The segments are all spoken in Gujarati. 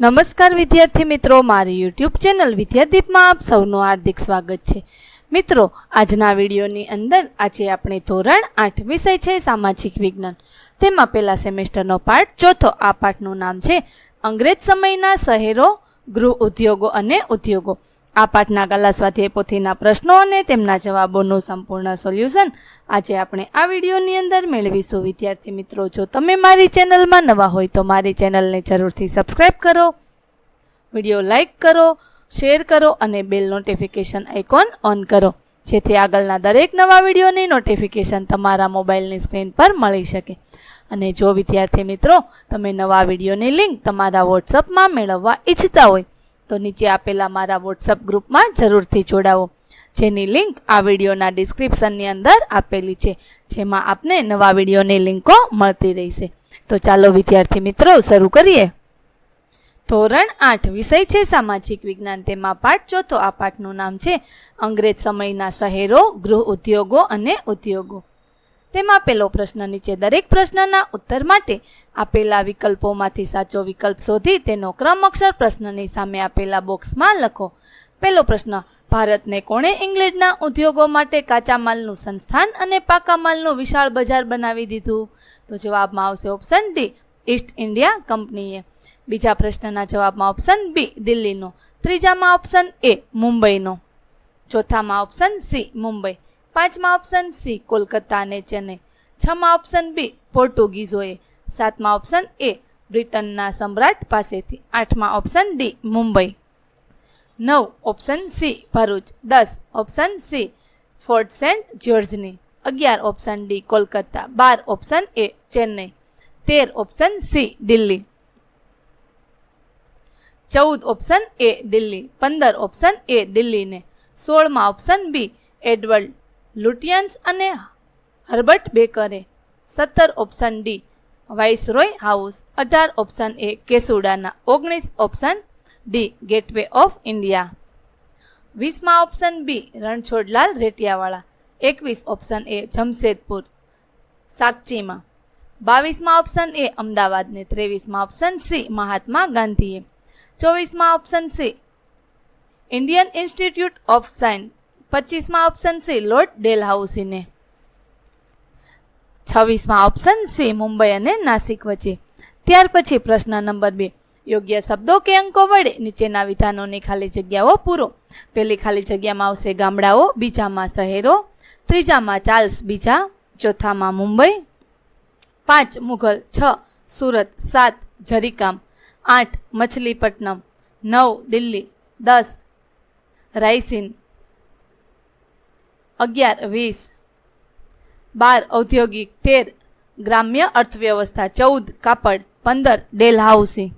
નમસ્કાર વિદ્યાર્થી મિત્રો, મારી યુટ્યુબ ચેનલ વિદ્યાદીપમાં આપ સૌનું હાર્દિક સ્વાગત છે. મિત્રો, આજના વિડીયોની અંદર આજે આપણે ધોરણ આઠ વિષય છે, સામાજિક વિજ્ઞાન. તેમાં પહેલા સેમેસ્ટરનો પાઠ, ચોથો આ પાઠનું નામ છે, અંગ્રેજ સમયના શહેરો, ગૃહ ઉદ્યોગો અને ઉદ્યોગો. આ પાઠના કલા સ્વાધ્યાય પોથીના પ્રશ્નો અને તેમના જવાબોનું સંપૂર્ણ સોલ્યુશન આજે આપણે આ વિડીયોની અંદર મેળવીશું. વિદ્યાર્થી મિત્રો, જો તમે મારી ચેનલમાં નવા હોય તો મારી ચેનલને જરૂરથી સબસ્ક્રાઈબ કરો, વીડિયો લાઇક કરો, શેર કરો અને બેલ નોટિફિકેશન આઇકોન ઓન કરો, જેથી આગળના દરેક નવા વિડીયોની નોટિફિકેશન તમારા મોબાઈલની સ્ક્રીન પર મળી શકે. અને જો વિદ્યાર્થી મિત્રો, તમે નવા વિડીયોની લિંક તમારા વોટ્સઅપમાં મેળવવા ઈચ્છતા હોય તો નીચે આપેલા મારા વોટ્સઅપ ગ્રુપમાં જરૂરથી જોડાવો. જેની લિંક આ વિડીયોના ડિસ્ક્રિપ્શનની અંદર આપેલી છે, જેમાં આપને નવા વિડીયોની લિંકો મળતી રહેશે. તો ચાલો વિદ્યાર્થી મિત્રો, શરૂ કરીએ. ધોરણ આઠ, વિષય છે સામાજિક વિજ્ઞાન. તેમાં પાઠ ચોથો આ પાઠનું નામ છે, અંગ્રેજ સમયના શહેરો, ગૃહ ઉદ્યોગો અને ઉદ્યોગો. તેમાં પેલો પ્રશ્ન નીચે દરેક પ્રશ્નના ઉત્તર માટે આપેલા વિકલ્પોમાંથી સાચો વિકલ્પ શોધી તેનો ક્રમ અક્ષર પ્રશ્નની સામે આપેલા બોક્સમાં લખો. પહેલો પ્રશ્ન, ભારતને કોણે ઇંગ્લેન્ડના ઉદ્યોગો માટે કાચા માલનું સંસ્થાન અને પાકા માલનું વિશાળ બજાર બનાવી દીધું? તો જવાબમાં આવશે ઓપ્શન ડી ઈસ્ટ ઇન્ડિયા કંપનીએ બીજા પ્રશ્નના જવાબમાં ઓપ્શન બી દિલ્હીનો. ત્રીજામાં ઓપ્શન એ મુંબઈનો. ચોથામાં ઓપ્શન સી મુંબઈ. પાંચમા ઓપ્શન સી, કોલકાતા અને ચેન્નઈ. છમાં ઓપ્શન બી, પોર્ટુગીઝોએ. સાતમા ઓપ્શન એ, બ્રિટનના સમ્રાટ પાસેથી. આઠમા ઓપ્શન ડી, મુંબઈ. નવ ઓપ્શન સી, ભરૂચ. દસ ઓપ્શન સી, ફોર્ટ સેન્ટ જ્યોર્જની. અગિયાર ઓપ્શન ડી, કોલકાતા. બાર ઓપ્શન એ, ચેન્નઈ. તેર ઓપ્શન સી, દિલ્હી. ચૌદ ઓપ્શન એ, દિલ્હી. પંદર ઓપ્શન એ, દિલ્હીને. સોળમાં ઓપ્શન બી, એડવર્ડ લુટિયન્સ અને હર્બર્ટ બેકરે. સત્તર ઓપ્શન ડી. Viceroy house. અઢાર ઓપ્શન એ કેસુડાના. ઓગણીસ option D. Gateway of India. વીસમાં ઓપ્શન બી. રણછોડલાલ રેટિયાવાળા. એકવીસ ઓપ્શન એ જમશેદપુર. સાક્ચીમાં બાવીસમાં ઓપ્શન એ અમદાવાદને. ત્રેવીસમાં ઓપ્શન સી. મહાત્મા ગાંધીએ. ચોવીસમાં option C. Indian Institute of Science. પચીસમાં ઓપ્શન સી લોર્ડ ડેલહાઉસીને. છવ્વીસમાં ઓપ્શન સી મુંબઈ અને નાસિક વચ્ચે. ત્યાર પછી પ્રશ્ન નંબર બે. યોગ્ય શબ્દો કે અંકો વડે નીચેના વિધાનોની ખાલી જગ્યાઓ પૂરો. પહેલી ખાલી જગ્યામાં આવશે ગામડાઓ, બીજામાં શહેરો, ત્રીજામાં ચાર્લ્સ, બીજા ચોથામાં મુંબઈ, પાંચ મુઘલ, છ સુરત, સાત જરીકામ આઠ મછલીપટ્ટનમ, નવ દિલ્હી, દસ રાયસીન અગિયાર, વીસ. બાર, ઔદ્યોગિક. તેર, ગ્રામ્ય અર્થવ્યવસ્થા. ચૌદ, કાપડ. પંદર ડેલહાઉસી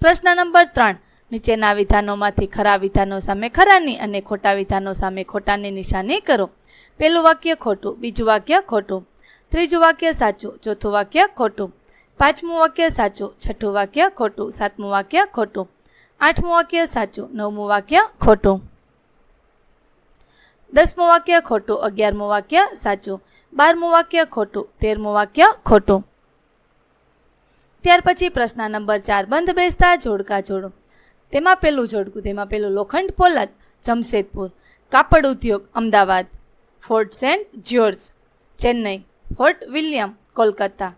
પ્રશ્ન નંબર ત્રણ. નીચેના વિધાનોમાંથી ખરા વિધાનો સામે ખરાની અને ખોટા વિધાનો સામે ખોટાની નિશાની કરો. પહેલું વાક્ય ખોટું, બીજું વાક્ય ખોટું, ત્રીજું વાક્ય સાચું, ચોથું વાક્ય ખોટું, પાંચમું વાક્ય સાચું, છઠ્ઠું વાક્ય ખોટું, સાતમું વાક્ય ખોટું, આઠમું વાક્ય સાચું, નવમું વાક્ય ખોટું. દસમું વાક્ય ખોટું અગિયારમું વાક્ય સાચું બારમું વાક્ય ખોટું તેરમું વાક્ય ખોટું. ત્યાર પછી પ્રશ્ન નંબર ચાર, બંધ બેસતા જોડકા જોડો. તેમાં પેલું જોડકું, તેમાં પેલું લોખંડ પોલાદ જમશેદપુર. કાપડ ઉદ્યોગ, Ahmedabad. Fort Saint George. Chennai. Fort William, Kolkata.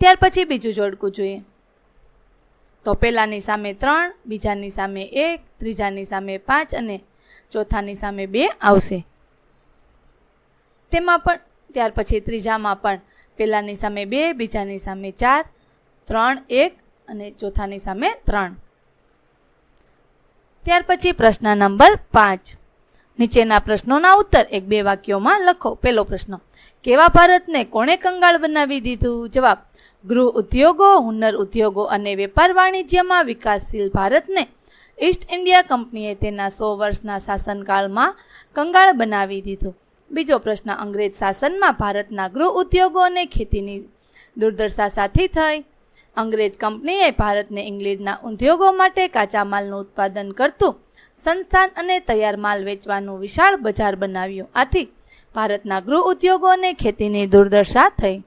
ત્યાર પછી બીજું જોડકું જોઈએ. તો પહેલાંની સામે ત્રણ, બીજાની સામે એક, ત્રીજાની સામે પાંચ અને ચોથાની સામે બે આવશે. તેમાં પણ, ત્યાર પછી ત્રીજામાં પણ પહેલાંની સામે બે, બીજાની સામે ચાર, ત્રણ, એક અને ચોથાની સામે ત્રણ. ત્યાર પછી પ્રશ્ન નંબર પાંચ. નીચેના પ્રશ્નોના ઉત્તર એક બે વાક્યોમાં લખો. પહેલો પ્રશ્ન, કેવા ભારતને કોણે કંગાળ બનાવી દીધું? જવાબ, ગૃહ ઉદ્યોગો, હુનર ઉદ્યોગો અને વેપાર વાણિજ્યમાં વિકાસશીલ ભારતને ઈસ્ટ ઇન્ડિયા કંપનીએ તેના સો વર્ષના શાસનકાળમાં કંગાળ બનાવી દીધું. બીજો પ્રશ્ન, અંગ્રેજ શાસનમાં ભારતના ગૃહ ઉદ્યોગો અને ખેતીની દુર્દશા સાથે થઈ. અંગ્રેજ કંપનીએ ભારતને ઇંગ્લેન્ડના ઉદ્યોગો માટે કાચા માલનું ઉત્પાદન કરતું સંસ્થાન અને તૈયાર માલ વેચવાનું વિશાળ બજાર બનાવ્યું. આથી ભારતના ગૃહ ઉદ્યોગો અને ખેતીની દુર્દશા થઈ.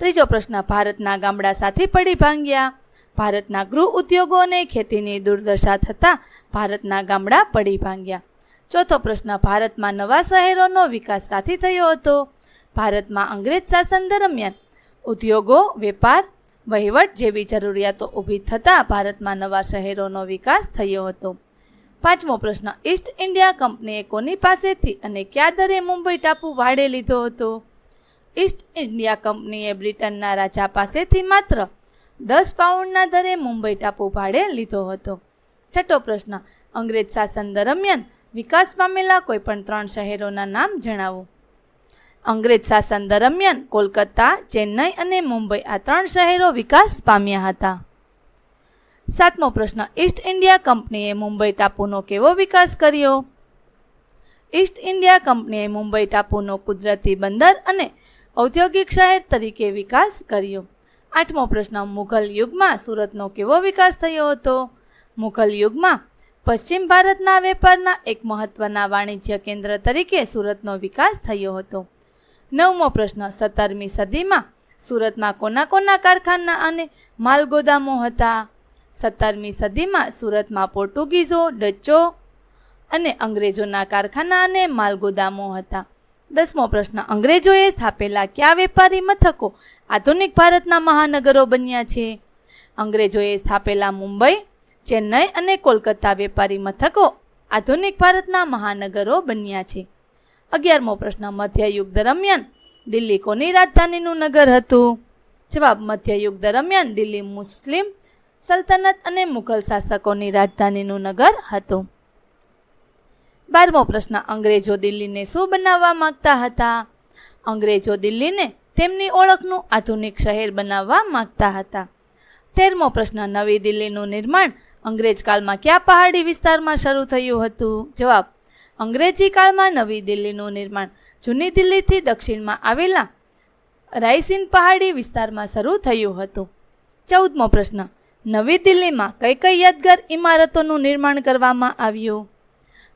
ત્રીજો પ્રશ્ન, ભારતના ગામડા સાથે પડી ભાંગ્યા. ભારતના ગૃહ ઉદ્યોગો અને ખેતીની દુર્દશા થતાં ભારતના ગામડા પડી ભાંગ્યા. ચોથો પ્રશ્ન, ભારતમાં નવા શહેરોનો વિકાસ સાથી થયો હતો? ભારતમાં અંગ્રેજ શાસન દરમિયાન ઉદ્યોગો, વેપાર, વહીવટ જેવી જરૂરિયાતો ઊભી થતાં ભારતમાં નવા શહેરોનો વિકાસ થયો હતો. પાંચમો પ્રશ્ન, ઈસ્ટ ઇન્ડિયા કંપનીએ કોની પાસેથી અને કયા દરે મુંબઈ ટાપુ ભાડે લીધો હતો? ઈસ્ટ ઇન્ડિયા કંપનીએ બ્રિટનના રાજા પાસેથી માત્ર દસ પાઉન્ડના દરે મુંબઈ ટાપુ ભાડે લીધો હતો. છઠ્ઠો પ્રશ્ન, અંગ્રેજ શાસન દરમિયાન વિકાસ પામેલા કોઈપણ ત્રણ શહેરોના નામ જણાવો. અંગ્રેજ શાસન દરમિયાન કોલકાતા, ચેન્નઈ અને મુંબઈ આ ત્રણ શહેરો વિકાસ પામ્યા હતા. સાતમો પ્રશ્ન, ઈસ્ટ ઇન્ડિયા કંપનીએ મુંબઈ ટાપુનો કેવો વિકાસ કર્યો? ઈસ્ટ ઇન્ડિયા કંપનીએ મુંબઈ ટાપુનો કુદરતી બંદર અને ઔદ્યોગિક શહેર તરીકે વિકાસ કર્યો. આઠમો પ્રશ્ન, મુઘલ યુગમાં સુરતનો કેવો વિકાસ થયો હતો? મુઘલ યુગમાં પશ્ચિમ ભારતના વેપારના એક મહત્વના વાણિજ્ય કેન્દ્ર તરીકે સુરતનો વિકાસ થયો હતો. નવમો પ્રશ્ન, સત્તરમી સદીમાં સુરતમાં કોના કોના કારખાના અને માલ ગોદામો હતા? સત્તરમી સદીમાં સુરતમાં પોર્ટુગીઝો, ડચો અને અંગ્રેજોના કારખાના અને માલ ગોદામો હતા. દસમો પ્રશ્ન. અંગ્રેજોએ સ્થાપેલા કયા વેપારી મથકો આધુનિક ભારતના મહાનગરો બન્યા છે? અંગ્રેજોએ સ્થાપેલા મુંબઈ, ચેન્નઈ અને કોલકાતા વેપારી મથકો આધુનિક ભારતના મહાનગરો બન્યા છે. અગિયારમો પ્રશ્ન. મધ્યયુગ દરમિયાન દિલ્હી કોની રાજધાનીનું નગર હતું? જવાબ. મધ્યયુગ દરમિયાન દિલ્હી મુસ્લિમ સલ્તનત અને મુઘલ શાસકોની રાજધાનીનું નગર હતું. બારમો પ્રશ્ન, અંગ્રેજો દિલ્હીને શું બનાવવા માગતા હતા? અંગ્રેજો દિલ્હીને તેમની ઓળખનું આધુનિક શહેર બનાવવા માગતા હતા. તેરમો પ્રશ્ન, નવી દિલ્હીનું નિર્માણ અંગ્રેજ કાળમાં કયા પહાડી વિસ્તારમાં શરૂ થયું હતું? જવાબ, અંગ્રેજી કાળમાં નવી દિલ્હીનું નિર્માણ જૂની દિલ્હીથી દક્ષિણમાં આવેલા રાયસીન પહાડી વિસ્તારમાં શરૂ થયું હતું. ચૌદમો પ્રશ્ન, નવી દિલ્હીમાં કઈ કઈ યાદગાર ઇમારતોનું નિર્માણ કરવામાં આવ્યું?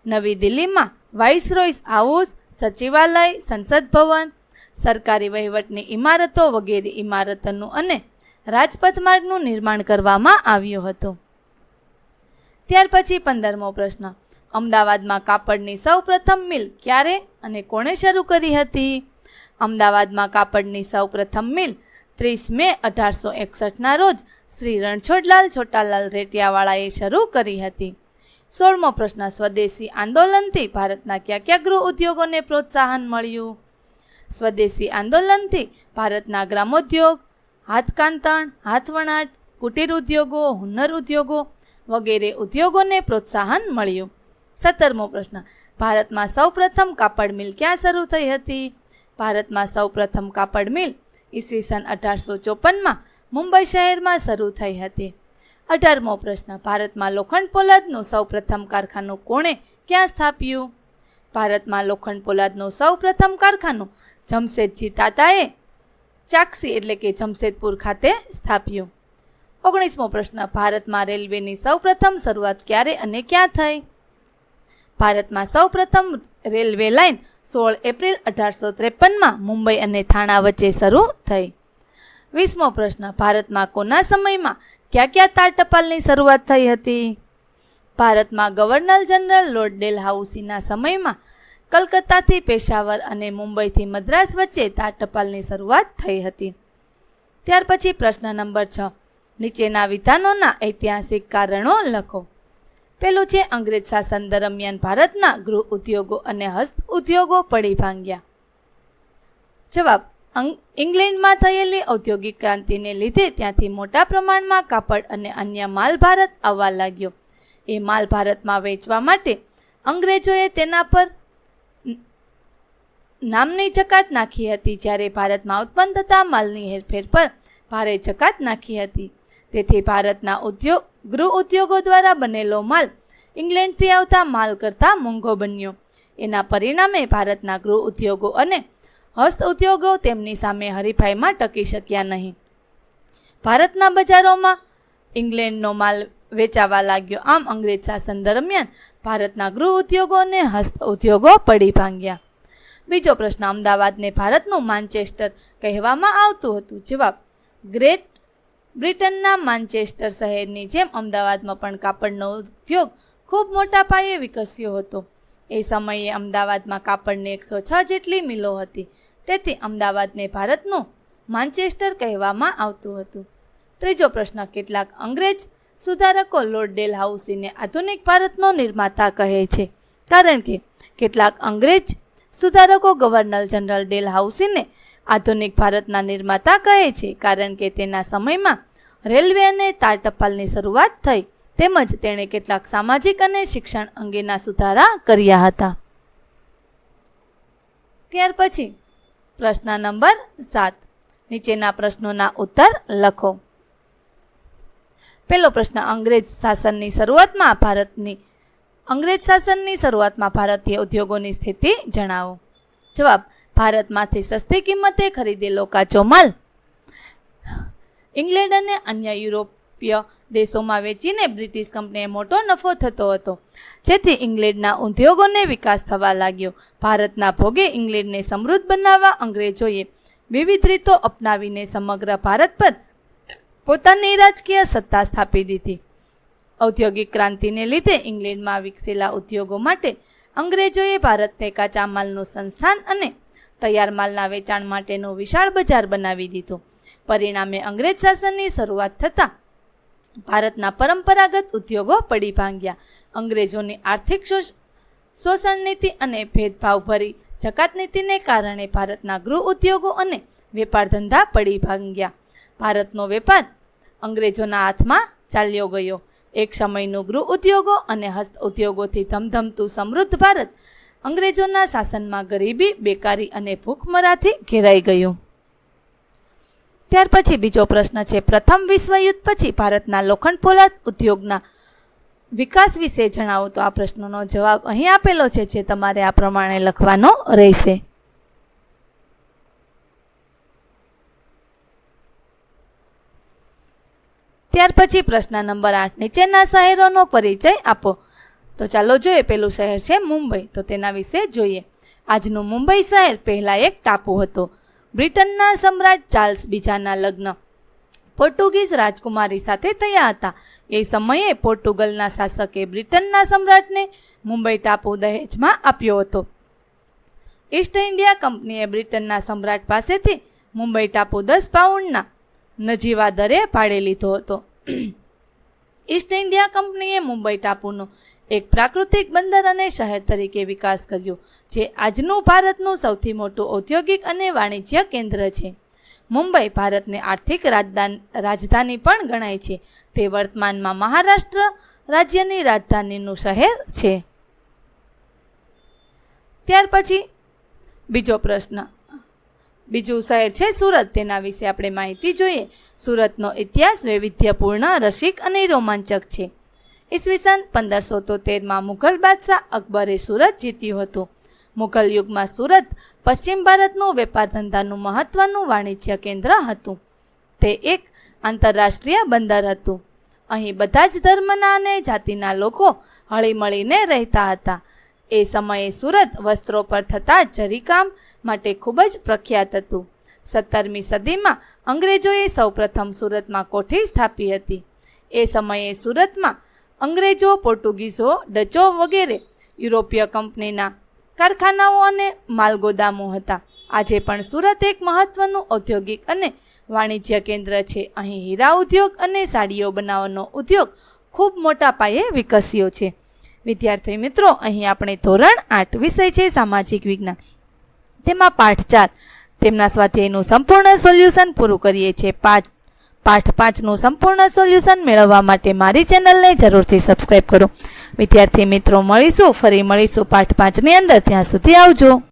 નવી દિલ્હીમાં વાઇસરોયસ હાઉસ સચિવાલય, સંસદ ભવન, સરકારી વહીવટની ઇમારતો વગેરે ઇમારતોનું અને રાજપથ માર્ગનું નિર્માણ કરવામાં આવ્યું હતું. ત્યાર પછી પંદરમો પ્રશ્ન. અમદાવાદમાં કાપડની સૌ પ્રથમ મિલ ક્યારે અને કોણે શરૂ કરી હતી? અમદાવાદમાં કાપડની સૌ પ્રથમ મિલ ત્રીસ મે અઢારસો એકસઠના રોજ શ્રી રણછોડલાલ, છોટાલાલ રેટિયાવાળાએ શરૂ કરી હતી. સોળમો પ્રશ્ન, સ્વદેશી આંદોલનથી ભારતના કયા કયા ગૃહ ઉદ્યોગોને પ્રોત્સાહન મળ્યું? સ્વદેશી આંદોલનથી ભારતના ગ્રામોદ્યોગ, હાથકાંતણ, હાથવણાટ, કુટીર ઉદ્યોગો, હુન્નર ઉદ્યોગો વગેરે ઉદ્યોગોને પ્રોત્સાહન મળ્યું. સત્તરમો પ્રશ્ન, ભારતમાં સૌપ્રથમ કાપડ મિલ ક્યાં શરૂ થઈ હતી? ભારતમાં સૌપ્રથમ કાપડ મિલ ઈસવીસન અઢારસો ચોપનમાં મુંબઈ શહેરમાં શરૂ થઈ હતી. અઢારમો પ્રશ્ન. ભારતમાં લોખંડ પોલાદનું સૌપ્રથમ કારખાનું કોણે ક્યાં સ્થાપ્યું? ભારતમાં લોખંડ પોલાદનું સૌપ્રથમ કારખાનું જમશેદજી તાતાએ ચાકસી એટલે કે જમશેદપુર ખાતે સ્થાપ્યું. ઓગણીસમો પ્રશ્ન. ભારતમાં રેલવેની સૌપ્રથમ શરૂઆત ક્યારે અને ક્યાં થઈ? ભારતમાં સૌપ્રથમ રેલવે લાઇન સોળ એપ્રિલ અઢારસો ત્રેપનમાં મુંબઈ અને થાણા વચ્ચે શરૂ થઈ. વીસમો પ્રશ્ન. ભારતમાં કોના સમયમાં ક્યાં ક્યાં તાર ટપાલની શરૂઆત થઈ હતી? ભારતમાં ગવર્નર જનરલ લોર્ડ ડેલહાઉસીના સમયમાં કલકત્તાથી પેશાવર અને મુંબઈથી મદ્રાસ વચ્ચે તાર ટપાલની શરૂઆત થઈ હતી. ત્યાર પછી પ્રશ્ન નંબર છ. નીચેના વિધાનોના ઐતિહાસિક કારણો લખો. પેલું છે, અંગ્રેજ શાસન દરમિયાન ભારતના ગૃહ ઉદ્યોગો અને હસ્ત ઉદ્યોગો પડી ભાંગ્યા. જવાબ ઇંગ્લેન્ડમાં થયેલી ઔદ્યોગિક ક્રાંતિને લીધે ત્યાંથી મોટા પ્રમાણમાં કાપડ અને અન્ય માલ ભારત આવવા લાગ્યો. એ માલ ભારતમાં વેચવા માટે અંગ્રેજોએ તેના પર નામની જકાત નાખી હતી જ્યારે ભારતમાં ઉત્પન્ન થતા માલની હેરફેર પર ભારે જકાત નાખી હતી. તેથી ભારતના ઉદ્યોગ ગૃહ ઉદ્યોગો દ્વારા બનેલો માલ ઇંગ્લેન્ડથી આવતા માલ કરતાં મોંઘો બન્યો. એના પરિણામે ભારતના ગૃહ ઉદ્યોગો અને હસ્ત ઉદ્યોગો તેમની સામે હરીફાઈમાં ટકી શક્યા નહીં. ભારતના બજારોમાં ઇંગ્લેન્ડનો માલ વેચાવા લાગ્યો. આમ અંગ્રેજ શાસન દરમિયાન ભારતના ગૃહ ઉદ્યોગો અને હસ્ત ઉદ્યોગો પડી ભાંગ્યા. બીજો પ્રશ્ન અમદાવાદને ભારતનું માન્ચેસ્ટર કહેવામાં આવતું હતું. જવાબ, ગ્રેટ બ્રિટનના માન્ચેસ્ટર શહેરની જેમ અમદાવાદમાં પણ કાપડનો ઉદ્યોગ ખૂબ મોટા પાયે વિકસ્યો હતો. એ સમયે અમદાવાદમાં કાપડની એકસો છ જેટલી મિલો હતી. તેથી અમદાવાદને ભારતનું માન્ચેસ્ટર કહેવામાં આવતું હતું. ત્રીજો પ્રશ્ન, કેટલાક અંગ્રેજ સુધારકો લોર્ડ ડેલહાઉસીને આધુનિક ભારતનો નિર્માતા કહે છે. કારણ કે કેટલાક અંગ્રેજ સુધારકો ગવર્નર જનરલ ડેલહાઉસીને આધુનિક ભારતના નિર્માતા કહે છે, કારણ કે તેના સમયમાં રેલવે અને તાર ટપાલની શરૂઆત થઈ, તેમજ તેણે કેટલાક સામાજિક અને શિક્ષણ અંગેના સુધારા કર્યા હતા. ત્યાર પછી પ્રશ્ન નંબર સાત. નીચેના પ્રશ્નોના ઉત્તર લખો. પહેલો પ્રશ્ન, અંગ્રેજ શાસનની શરૂઆતમાં ભારતની, અંગ્રેજ શાસનની શરૂઆતમાં ભારતીય ઉદ્યોગોની સ્થિતિ જણાવો. જવાબ, ભારતમાંથી સસ્તી કિંમતે ખરીદેલો કાચો માલ. ઇંગ્લેન્ડ અને અન્ય યુરોપીય દેશોમાં વેચીને બ્રિટિશ કંપનીએ મોટો નફો થતો હતો. જેથી ઇંગ્લેન્ડના ઉદ્યોગોને વિકાસ થવા લાગ્યો. ભારતના ભોગે ઇંગ્લેન્ડને સમૃદ્ધ બનાવવા અંગ્રેજોએ વિવિધ રીતો અપનાવીને સમગ્ર ભારત પર પોતાની રાજકીય સત્તા સ્થાપી દીધી. ઔદ્યોગિક ક્રાંતિને લીધે ઇંગ્લેન્ડમાં વિકસેલા ઉદ્યોગો માટે અંગ્રેજોએ ભારતને કાચા માલનું સંસ્થાન અને તૈયાર માલના વેચાણ માટેનું વિશાળ બજાર બનાવી દીધું. પરિણામે અંગ્રેજ શાસનની શરૂઆત થતાં ભારતના પરંપરાગત ઉદ્યોગો પડી ભાંગ્યા. અંગ્રેજોની આર્થિક શોષ- શોષણ નીતિ અને ભેદભાવભરી જકાત નીતિને કારણે ભારતના ગૃહ ઉદ્યોગો અને વેપાર ધંધા પડી ભાંગ્યા. ભારતનો વેપાર અંગ્રેજોના હાથમાં ચાલ્યો ગયો. એક સમયનું ગૃહ ઉદ્યોગો અને હસ્ત ઉદ્યોગોથી ધમધમતું સમૃદ્ધ ભારત અંગ્રેજોના શાસનમાં ગરીબી, બેકારી અને ભૂખમરાથી ઘેરાઈ ગયું. ત્યાર પછી બીજો પ્રશ્ન છે. પ્રથમ વિશ્વયુદ્ધ પછી ભારતના લોખંડ પોલાદ ઉદ્યોગના વિકાસ વિશે જણાવો તો આ પ્રશ્નનો જવાબ અહીં આપેલો છે, જે તમારે આ પ્રમાણે લખવાનો રહેશે. ત્યાર પછી પ્રશ્ન નંબર આઠ. નીચેના શહેરોનો પરિચય આપો. તો ચાલો જોઈએ, પેલું શહેર છે મુંબઈ. તો તેના વિશે જોઈએ. આજનું મુંબઈ શહેર પહેલાં એક ટાપુ હતો. બ્રિટનના સમ્રાટ ચાર્લ્સ બીજાના લગ્ન. પોર્ટુગીઝ રાજકુમારી સાથે થયા હતા. એ સમયે પોર્ટુગલના શાસકે બ્રિટનના સમ્રાટને મુંબઈ ટાપુ દહેજમાં આપ્યો હતો. ઈસ્ટ ઇન્ડિયા કંપનીએ બ્રિટનના સમ્રાટ પાસેથી મુંબઈ ટાપુ દસ પાઉન્ડના નજીવા દરે ભાડે લીધો હતો. ઈસ્ટ ઇન્ડિયા કંપનીએ મુંબઈ ટાપુનો એક પ્રાકૃતિક બંદર અને શહેર તરીકે વિકાસ કર્યો, જે આજનું ભારતનું સૌથી મોટું ઔદ્યોગિક અને વાણિજ્ય કેન્દ્ર છે. મુંબઈ ભારતની આર્થિક રાજધાન પણ ગણાય છે. તે વર્તમાનમાં મહારાષ્ટ્ર રાજ્યની રાજધાનીનું શહેર છે. ત્યાર પછી બીજો પ્રશ્ન. બીજું શહેર છે સુરત. તેના વિશે આપણે માહિતી જોઈએ. સુરતનો ઇતિહાસ વૈવિધ્યપૂર્ણ, રસિક અને રોમાંચક છે. ઈસવીસન પંદરસો તોતેરમાં મુઘલ બાદશાહ અકબરે સુરત જીત્યું હતું. મુઘલ યુગમાં સુરત પશ્ચિમ ભારતનું વેપાર ધંધાનું મહત્વનું વાણિજ્ય કેન્દ્ર હતું. તે એક આંતરરાષ્ટ્રીય બંદર હતું. અહીં બધા જ ધર્મના અને જાતિના લોકો હળીમળીને રહેતા હતા. એ સમયે સુરત વસ્ત્રો પર થતા જરીકામ માટે ખૂબ જ પ્રખ્યાત હતું. સત્તરમી સદીમાં અંગ્રેજોએ સૌપ્રથમ સુરતમાં કોઠી સ્થાપી હતી. એ સમયે સુરતમાં અંગ્રેજો, પોર્ટુગીઝો, ડચો વગેરે યુરોપીય કંપનીના કારખાનાઓ અને માલગોદામો હતા. આજે પણ સુરત એક મહત્વનું ઔદ્યોગિક અને વાણિજ્ય કેન્દ્ર છે. અહીં હીરા ઉદ્યોગ અને સાડીઓ બનાવવાનો ઉદ્યોગ ખૂબ મોટા પાયે વિકસ્યો છે. વિદ્યાર્થી મિત્રો, અહીં આપણે ધોરણ આઠ વિષય છે સામાજિક વિજ્ઞાન. તેમાં પાઠ ચાર. તેમના સ્વાધ્યાયનું સંપૂર્ણ સોલ્યુશન પૂરું કરીએ છીએ. પાંચ પાઠ પાંચનું સંપૂર્ણ સોલ્યુશન મેળવવા માટે મારી ચેનલને જરૂરથી સબસ્ક્રાઈબ કરો. વિદ્યાર્થી મિત્રો, મળીશું, ફરી મળીશું પાઠ પાંચની અંદર. ત્યાં સુધી આવજો.